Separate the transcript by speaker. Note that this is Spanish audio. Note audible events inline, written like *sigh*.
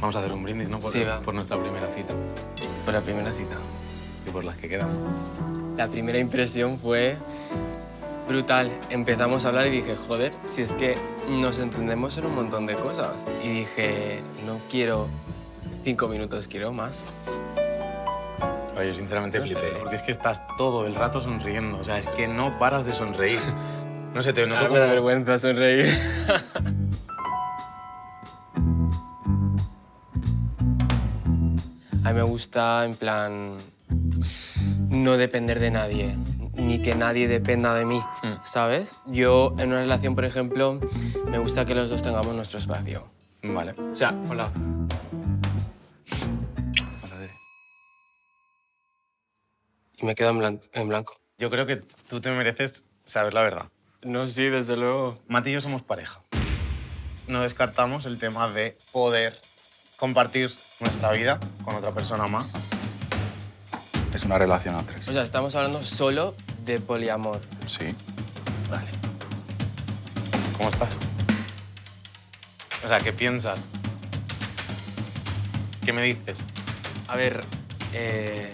Speaker 1: Vamos a hacer un brindis, ¿no? Por,
Speaker 2: Sí, va.
Speaker 1: por nuestra primera cita
Speaker 2: Fue la primera cita.
Speaker 1: y por las que quedan.
Speaker 2: La primera impresión fue brutal. Empezamos a hablar y dije, joder, si es que nos entendemos en un montón de cosas. Y dije, no quiero cinco minutos, quiero más.
Speaker 1: Oye, yo sinceramente flipé, ¿eh? porque es que estás todo el rato sonriendo. O sea, es que no paras de sonreír. No sé, te noto
Speaker 2: Ahora me da
Speaker 1: como...
Speaker 2: vergüenza sonreír. *laughs* A mí me gusta, en plan, no depender de nadie, ni que nadie dependa de mí, ¿sabes? Yo, en una relación, por ejemplo, me gusta que los dos tengamos nuestro espacio.
Speaker 1: Vale.
Speaker 2: O sea, hola. Y me quedo en, blan- en blanco.
Speaker 1: Yo creo que tú te mereces saber la verdad.
Speaker 2: No, sí, desde luego.
Speaker 1: Mati y yo somos pareja. No descartamos el tema de poder compartir nuestra vida con otra persona más.
Speaker 3: Es una relación a tres.
Speaker 2: O sea, estamos hablando solo de poliamor.
Speaker 3: Sí.
Speaker 2: Vale.
Speaker 1: ¿Cómo estás? O sea, ¿qué piensas? ¿Qué me dices?
Speaker 2: A ver, eh,